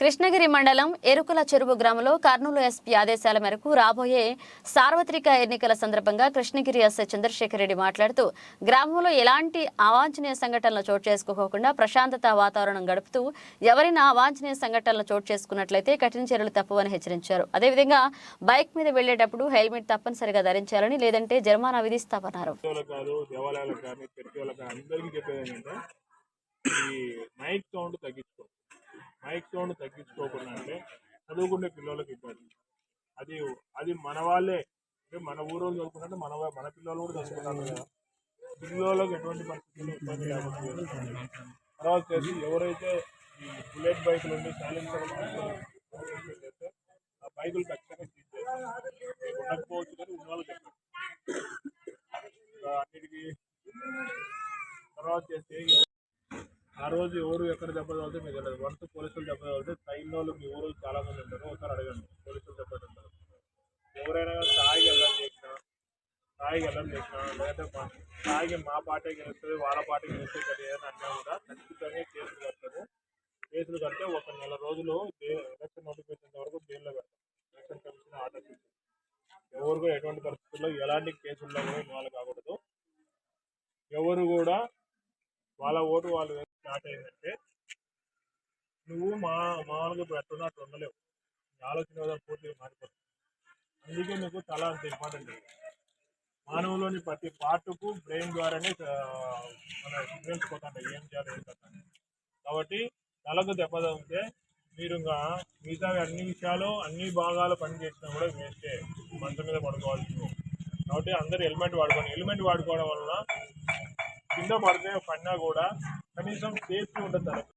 కృష్ణగిరి మండలం ఎరుకుల చెరువు గ్రామంలో కర్నూలు ఎస్పీ ఆదేశాల మేరకు రాబోయే సార్వత్రిక ఎన్నికల సందర్భంగా కృష్ణగిరి ఎస్ఐ చంద్రశేఖర్ రెడ్డి మాట్లాడుతూ గ్రామంలో ఎలాంటి అవాంఛనీయ సంఘటనలు చోటు చేసుకోకుండా ప్రశాంతత వాతావరణం గడుపుతూ ఎవరైనా అవాంఛనీయ సంఘటనలు చోటు చేసుకున్నట్లయితే కఠిన చర్యలు తప్పవని హెచ్చరించారు. అదేవిధంగా బైక్ మీద వెళ్ళేటప్పుడు హెల్మెట్ తప్పనిసరిగా ధరించాలని లేదంటే జరిమానా విధిస్తామన్నారు. ఈ నైట్ సౌండ్ తగ్గించుకోండి మైక్ సౌండ్ తగ్గించుకోకుండా అంటే చదువుకునే పిల్లలకి ఇబ్బంది. అది అది మన వాళ్ళే. అంటే మన ఊరు చదువుకుంటే మన మన పిల్లలు కూడా చదువుకుంటారు కదా. పిల్లలకు ఎటువంటి పరిస్థితుల్లో ఇబ్బంది లేకుండా తర్వాత వచ్చేసి ఎవరైతే ఈ బుల్లెట్ బైకులు ఉండి సైలెన్సర్ చేస్తే ఆ బైకులు ఖచ్చితంగా సీజ్ చేస్తారు. ఉండకపోవచ్చు కానీ ఉన్న వాళ్ళకి అన్నిటికీ తర్వాత చేస్తే రోజు ఎవరు ఎక్కడ దెబ్బ తగిలితే మీకు తెలియదు. వన్స్ పోలీసులు దెబ్బ తగిలితే ట్రైన్ వాళ్ళు మీ ఊరు చాలా మంది ఉంటారు. ఒకసారి అడగండి. పోలీసులు దెబ్బ ఉంటారు ఎవరైనా కానీ తాగి చేసినా తాగి వెళ్ళని చేసినా లేకపోతే మా తాగి మా పార్టీ గెలుస్తుంది వాళ్ళ పార్టీ గెలుస్తుంది కదా ఏదైనా అన్నా కూడా ఖచ్చితంగా కేసులు కడతారు. కేసులు కడితే ఒక నెల రోజులు ఎలక్షన్ నోటిఫికేషన్ వరకు జైల్లో పెడతారు. ఎలక్షన్ కమిషన్ ఆర్డర్ ఎవరు కూడా ఎటువంటి పరిస్థితుల్లో ఎలాంటి కేసుల్లో కూడా ఇన్వాల్వ్ కాకూడదు. ఎవరు కూడా వాళ్ళ ఓటు వాళ్ళు స్టార్ట్ అయిందంటే నువ్వు మా మామూలుగా ఇప్పుడు ఎట్టున్నా ఉండలేవు. నీ ఆలోచన విధానం పూర్తిగా మారిపోతుంది. అందుకే నీకు తల అంత ఇంపార్టెంట్ మానవులోని ప్రతి పార్ట్కు బ్రెయిన్ ద్వారానే మన సిగ్నల్స్ పోతుంటాయి. ఏం చేయాలి ఏం కథ కాబట్టి తలకు దెబ్బ తగిలితే మీరు ఇంకా మిగతా అన్ని విషయాలు అన్ని భాగాలు పని చేసినా కూడా వేస్టే మంచం మీద పడుకోవాల్సి కాబట్టి అందరూ హెల్మెట్ వాడుకోండి. హెల్మెట్ వాడుకోవడం వలన కింద పడితే పడినా కూడా కనీసం సేఫ్టీ ఉండదు తనకి.